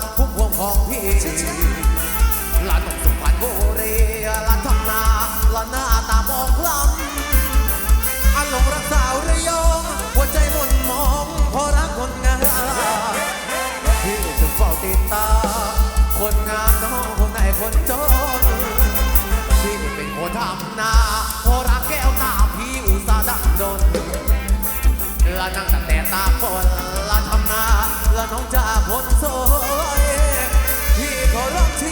ละพุ่มพวงของพี่ละน้องสุพรรณบุรีละทำนาละหน้าตามองคล้ำอันหลงรักสาวระยอง หัวใจหม่นมองเพราะรักคนงามพี่จะเฝ้าติดตาม คนงามน้องคนไหนคนจนพี่เป็นคนทำนาเพราะรักแก้วตาพี่อุตส่าห์ดังดนละนั่งตั้งแต่ตาคนล น้องจากคนสวยที่เขาร้องที่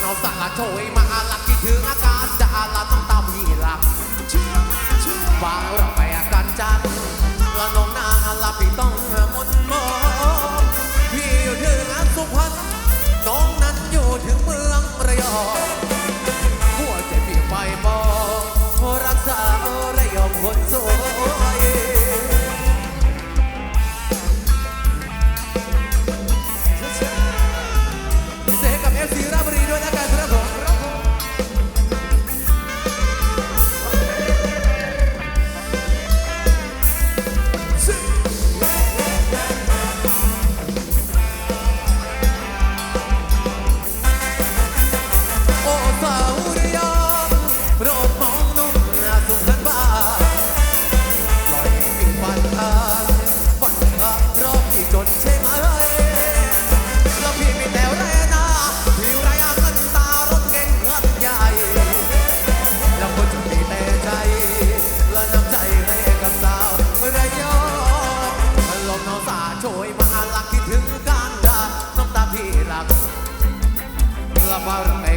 อารมณ์เราสละโชยมาลักคิดถึงอาการจะละน้ำตาพี่หลับว่าเราไปกันจันละน้องนางละพี่ต้องมนมองพี่อยู่ถึงสุพรรณน้องนั้นอยู่ถึงเมืองระยอง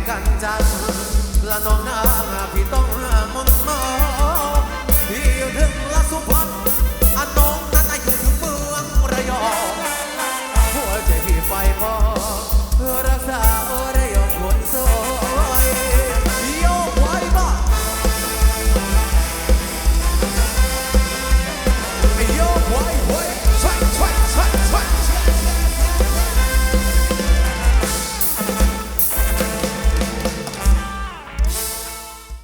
กันจังละน้องนางพี่ต้องมนมา